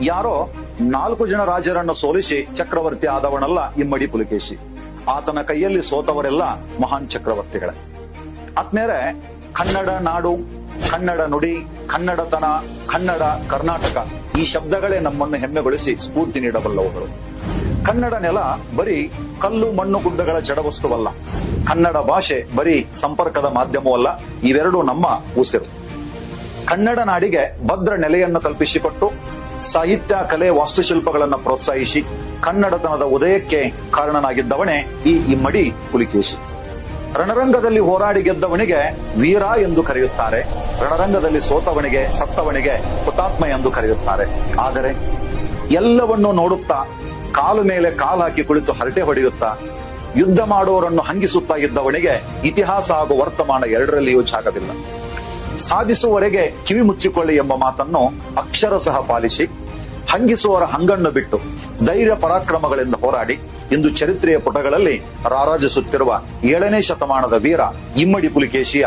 ಯಾರೋ ನಾಲ್ಕು ಜನ ರಾಜರನ್ನು ಸೋಲಿಸಿ ಚಕ್ರವರ್ತಿ ಆದವನಲ್ಲ ಇಮ್ಮಡಿ ಪುಲಿಕೇಶಿ. ಆತನ ಕೈಯಲ್ಲಿ ಸೋತವರೆಲ್ಲ ಮಹಾನ್ ಚಕ್ರವರ್ತಿಗಳೇ. ಆದ್ಮೇಲೆ ಕನ್ನಡ ನಾಡು, ಕನ್ನಡ ನುಡಿ, ಕನ್ನಡತನ, ಕನ್ನಡ ಕರ್ನಾಟಕ ಈ ಶಬ್ದಗಳೇ ನಮ್ಮನ್ನು ಹೆಮ್ಮೆಗೊಳಿಸಿ ಸ್ಫೂರ್ತಿ ನೀಡಬಲ್ಲವುಗಳು. ಕನ್ನಡ ನೆಲ ಬರೀ ಕಲ್ಲು, ಮಣ್ಣು, ಗುಡ್ಡಗಳ ಜಡವಸ್ತುವಲ್ಲ. ಕನ್ನಡ ಭಾಷೆ ಬರೀ ಸಂಪರ್ಕದ ಮಾಧ್ಯಮವಲ್ಲ, ಇವೆರಡೂ ನಮ್ಮ ಉಸಿರು. ಕನ್ನಡ ನಾಡಿಗೆ ಭದ್ರ ನೆಲೆಯನ್ನು ಕಲ್ಪಿಸಿಕೊಟ್ಟು ಸಾಹಿತ್ಯ, ಕಲೆ, ವಾಸ್ತುಶಿಲ್ಪಗಳನ್ನು ಪ್ರೋತ್ಸಾಹಿಸಿ ಕನ್ನಡತನದ ಉದಯಕ್ಕೆ ಕಾರಣನಾಗಿದ್ದವನೇ ಈ ಇಮ್ಮಡಿ ಪುಲಿಕೇಶಿ. ರಣರಂಗದಲ್ಲಿ ಹೋರಾಡಿ ಗೆದ್ದವನಿಗೆ ವೀರ ಎಂದು ಕರೆಯುತ್ತಾರೆ. ರಣರಂಗದಲ್ಲಿ ಸೋತವನಿಗೆ ಸತ್ತವನಿಗೆ ಹುತಾತ್ಮ ಎಂದು ಕರೆಯುತ್ತಾರೆ. ಆದರೆ ಎಲ್ಲವನ್ನೂ ನೋಡುತ್ತಾ ಕಾಲು ಮೇಲೆ ಕಾಲು ಹಾಕಿ ಕುಳಿತು ಹರಟೆ ಹೊಡೆಯುತ್ತಾ ಯುದ್ಧ ಮಾಡುವವರನ್ನು ಹಂಗಿಸುತ್ತಾ ಇದ್ದವನಿಗೆ ಇತಿಹಾಸ ಹಾಗೂ ವರ್ತಮಾನ ಎರಡರಲ್ಲಿಯೂ ಜಾಗವಿಲ್ಲ. ಸಾಧಿಸುವವರೆಗೆ ಕಿವಿ ಮುಚ್ಚಿಕೊಳ್ಳಿ ಎಂಬ ಮಾತನ್ನು ಅಕ್ಷರ ಸಹ ಪಾಲಿಸಿ, ಹಂಗಿಸುವವರ ಹಂಗನ್ನು ಬಿಟ್ಟು ಧೈರ್ಯ ಪರಾಕ್ರಮಗಳಿಂದ ಹೋರಾಡಿ, ಇಂದು ಚರಿತ್ರೆಯ ಪುಟಗಳಲ್ಲಿ ರಾರಾಜಿಸುತ್ತಿರುವ ಏಳನೇ ಶತಮಾನದ ವೀರ ಇಮ್ಮಡಿ ಪುಲಿಕೇಶಿಯ